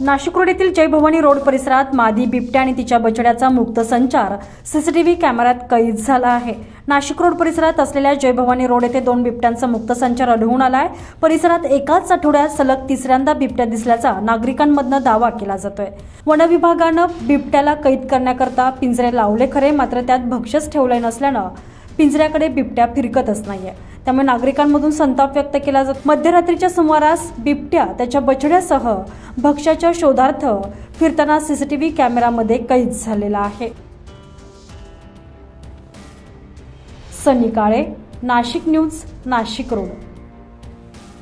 Nashik road येथील Jai Bhavani road परिसरात मादी बिबट्या आणि तिच्या बछड्याचा मुक्त संचार सीसीटीव्ही कॅमेऱ्यात कैद झाला आहे. नाशिक रोड परिसरात असलेल्या जयभवानी रोड येथे दोन बिबट्यांचा मुक्त संचार आढळून आहे परिसरात एकाच आठवड्यात सलग तिसऱ्यांदा बिबट्या दिसल्याचा नागरिकांमधनं दावा केला जातोय. वनविभागानं बिबट्याला कैद करण्याकरता पिंजरे लावले खरे मात्र त्यात भक्ष्यच ठेवले नसल्यानं पिंजऱ्याकडे बिबट्या फिरकतच नाहीये. त्यामुळे नागरिकांमधून संताप व्यक्त केला जात. मध्यरात्रीच्या सुमारास बिबट्या त्याच्या बछड्यासह भक्ष्याच्या शोधार्थ फिरताना सीसीटीव्ही कॅमेरामध्ये कैद झालेला आहे. Sunny Kale Nashik news Nashik road.